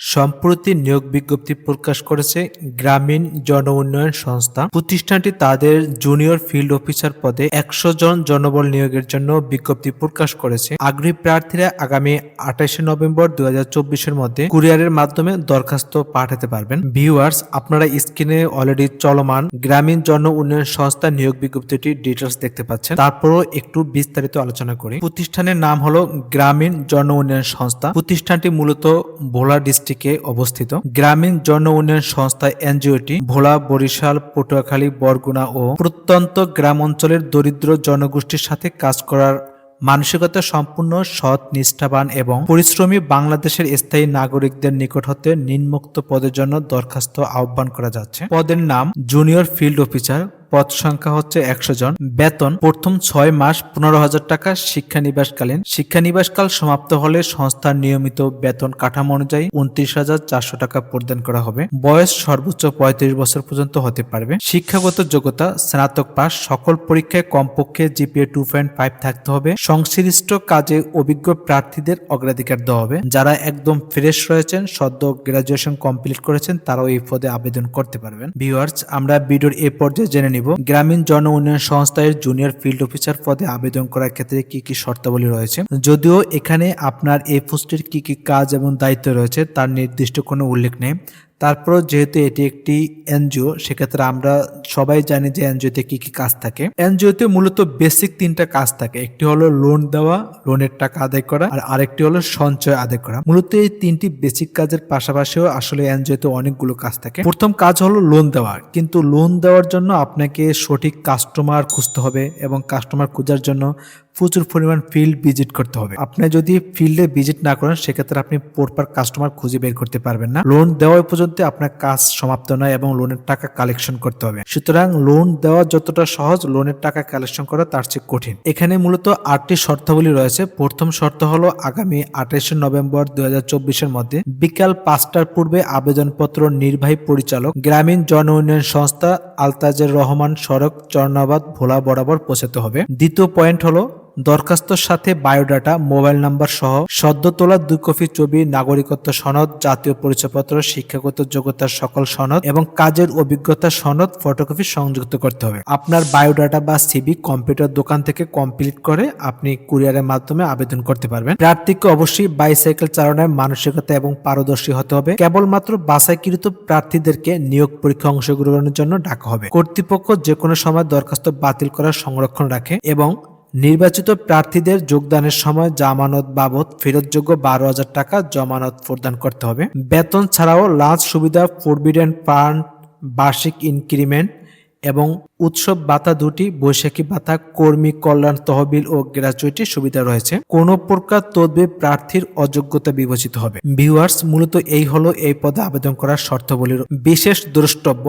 সম্প্রতি নিয়োগ বিজ্ঞপ্তি প্রকাশ করেছে গ্রামীণ জন উন্নয়ন সংস্থা। প্রতিষ্ঠানটি তাদের জুনিয়র ফিল্ড অফিসার পদে একশো জন জনবল নিয়োগের জন্য বিজ্ঞপ্তি প্রকাশ করেছে। আগ্রহী প্রার্থীরা আগামী আঠাশে নভেম্বর দু এর মধ্যে কুরিয়ারের মাধ্যমে দরখাস্ত পাঠাতে পারবেন। ভিউয়ার্স, আপনারা স্ক্রিনে অলরেডি চলমান গ্রামীণ জন উন্নয়ন সংস্থা নিয়োগ বিজ্ঞপ্তিটি ডিটেলস দেখতে পাচ্ছেন। তারপরও একটু বিস্তারিত আলোচনা করি। প্রতিষ্ঠানের নাম হলো গ্রামীণ জন উন্নয়ন সংস্থা। প্রতিষ্ঠানটি মূলত ভোলা ডিস্ট্রিক্টে অবস্থিত। গ্রামীণ জন উন্নয়ন সংস্থা এনজিওটি ভোলা, বরিশাল, পটুয়াখালী, বরগুনা ও প্রত্যন্ত গ্রাম অঞ্চলের দরিদ্র জনগোষ্ঠীর সাথে কাজ করার মানসিকতা সম্পূর্ণ সৎ, নিষ্ঠাবান এবং পরিশ্রমী বাংলাদেশের স্থায়ী নাগরিকদের নিকট হতে নিম্নোক্ত পদের জন্য দরখাস্ত আহ্বান করা যাচ্ছে। পদের নাম জুনিয়র ফিল্ড অফিসার পদ সংখ্যা হচ্ছে একশো জন। বেতন, প্রথম ছয় মাস পনেরো হাজার টাকা, শিক্ষানিবাসকালীন। শিক্ষানিবাসকাল সমাপ্ত হলে সংস্থার নিয়মিত বেতন কাঠামো অনুযায়ী উনত্রিশ হাজার চারশো টাকা প্রদান করা হবে। বয়স সর্বোচ্চ পঁয়ত্রিশ বছর পর্যন্ত হতে পারবে। শিক্ষাগত যোগ্যতা, স্নাতক পাস সকল পরীক্ষায় কমপক্ষে জিপিএ টু পয়েন্ট ফাইভ থাকতে হবে। সংশ্লিষ্ট কাজে অভিজ্ঞ প্রার্থীদের অগ্রাধিকার দেওয়া হবে। যারা একদম ফ্রেশ রয়েছেন, সদ্য গ্রাজুয়েশন কমপ্লিট করেছেন, তারাও এই পদে আবেদন করতে পারবেন। ভিউয়ার্স, আমরা ভিডিওর এ পর্যায়ে জেনে নিব। গ্রামীণ জন উন্নয়ন সংস্থায় জুনিয়র ফিল্ড অফিসার পদে আবেদন করার ক্ষেত্রে কি কি শর্তাবলী রয়েছে? যদিও এখানে আপনার এই পোস্টের কি কি কাজ এবং দায়িত্ব রয়েছে, তার নির্দিষ্ট কোনো উল্লেখ নেই। তারপর যেহেতু এটি একটি এনজিও, সেক্ষেত্রে আমরা সবাই জানি যে এনজিওতে কি কি কাজ থাকে। এনজিওতে মূলত বেসিক তিনটা কাজ থাকে। একটি হলো লোন দেওয়া, লোনের টাকা আদায় করা, আর আরেকটি হলো সঞ্চয় আদায় করা। মূলত এই তিনটি বেসিক কাজের পাশাপাশিও আসলে এনজিওতে অনেকগুলো কাজ থাকে। প্রথম কাজ হলো লোন দেওয়া। কিন্তু লোন দেওয়ার জন্য আপনাকে সঠিক কাস্টমার খুঁজতে হবে এবং কাস্টমার খোঁজার জন্য প্রচুর পরিমাণ ফিল্ড ভিজিট করতে হবে। আপনি যদি ফিল্ডে ভিজিট না করেন, সেক্ষেত্রে আপনি প্রপার কাস্টমার খুঁজে বের করতে পারবেন না। লোন দেওয়া পর্যন্ত আপনার কাজ সমাপ্ত নয় এবং লোনের টাকা কালেকশন করতে হবে। সুতরাং লোন দেওয়া যতটা সহজ লোনের টাকা কালেকশন করা তার চেয়ে কঠিন। এখানে মূলত আটটি শর্তাবলী রয়েছে। প্রথম শর্ত হলো আগামী আঠাশে নভেম্বর দুই এর মধ্যে বিকাল পাঁচটার পূর্বে আবেদনপত্র নির্বাহী পরিচালক, গ্রামীণ জন উন্নয়ন সংস্থা আলতাজের রহমান সড়ক চর্নাবাদ ভোলা বরাবর পৌঁছাতে হবে। দ্বিতীয় পয়েন্ট হলো দরখাস্তর সাথে বায়োডাটা, মোবাইল নাম্বার সহ সদ্য তোলা দুই কপি ছবি, নাগরিকত্ব সনদ, জাতীয় পরিচয়পত্র, শিক্ষাগত যোগ্যতার সকল সনদ এবং কাজের অভিজ্ঞতা সনদ ফটোকপি সংযুক্ত করতে হবে। আপনার বায়োডাটা বা সিবি কম্পিউটার দোকান থেকে কমপ্লিট করে আপনি কুরিয়ারের মাধ্যমে আবেদন করতে পারবেন। প্রার্থীকে অবশ্যই বাইসাইকেল চালানোর মানসিকতা এবং পারদর্শী হতে হবে। কেবলমাত্র বাছাইকৃত প্রার্থীদেরকে নিয়োগ পরীক্ষা অংশগ্রহণের জন্য ডাকা হবে। কর্তৃপক্ষ যে কোনো সময় দরখাস্ত বাতিল করার সংরক্ষণ রাখে এবং নির্বাচিত প্রার্থীদের যোগদানের সময় জামানত বাবদ ফেরতযোগ্য বারো হাজার টাকা জমানত প্রদান করতে হবে। বেতন ছাড়াও লাঞ্চ সুবিধা ফোরবিডেন্ট ফান্ড, বার্ষিক ইনক্রিমেন্ট এবং উৎসব ভাতা দুটি, বৈশাখী ভাতা, কর্মী কল্যাণ তহবিল ও গ্র্যাচুইটি সুবিধা রয়েছে। কোন প্রকার তদবির প্রার্থীর অযোগ্যতা বিবেচিত হবে। ভিউয়ার্স, মূলত এই হলো এই পদে আবেদন করার শর্তাবলীর বিশেষ দ্রষ্টব্য।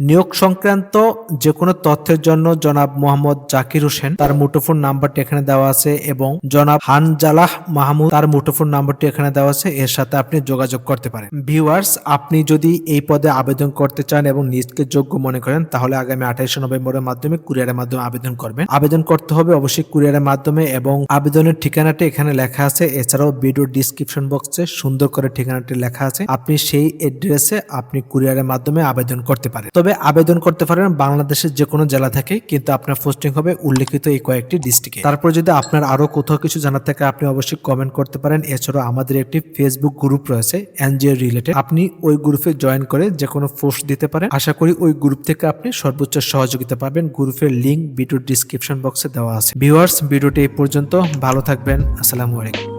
নিয়োগ সংক্রান্ত যে কোনো তথ্যের জন্য জনাব মোহাম্মদ জাকির হোসেন তার মুঠোফোন নাম্বারটি এখানে দেওয়া আছে এবং জনাব হানজালাহ মাহমুদ তার মুঠোফোন নাম্বারটি এখানে দেওয়া আছে। এর সাথে আপনি যোগাযোগ করতে পারেন। ভিউয়ার্স, আপনি যদি এই পদে আবেদন করতে চান এবং নিজকে যোগ্য মনে করেন, তাহলে আগামী আঠাইশে নভেম্বরের মাধ্যমে কুরিয়ারের মাধ্যমে আবেদন করবেন। আবেদন করতে হবে অবশ্যই কুরিয়ারের মাধ্যমে এবং আবেদনের ঠিকানাটি এখানে লেখা আছে। এছাড়াও ভিডিও ডিসক্রিপশন বক্সে সুন্দর করে ঠিকানাটি লেখা আছে। আপনি সেই এড্রেসে আপনি কুরিয়ারের মাধ্যমে আবেদন করতে পারেন। তবে আবেদন করতে পারেন বাংলাদেশের যে কোনো জেলা থেকে কিন্তু আপনার পোস্টিং হবে উল্লেখিত এই কয়েকটি ডিস্ট্রিক্টে তারপর যদি আপনার আরও কোথাও কিছু জানার থাকে, আপনি অবশ্যই কমেন্ট করতে পারেন। এছাড়াও আমাদের একটি ফেসবুক গ্রুপ রয়েছে এনজিও রিলেটেড আপনি ওই গ্রুপে জয়েন করে যে কোনো পোস্ট দিতে পারেন। আশা করি ওই গ্রুপ থেকে আপনি সর্বোচ্চ সহযোগিতা পাবেন। গ্রুপের লিঙ্ক ভিডিও ডিসক্রিপশন বক্সে দেওয়া আছে। ভিউয়ার্স ভিডিওটি এই পর্যন্ত। ভালো থাকবেন। আসসালামু আলাইকুম।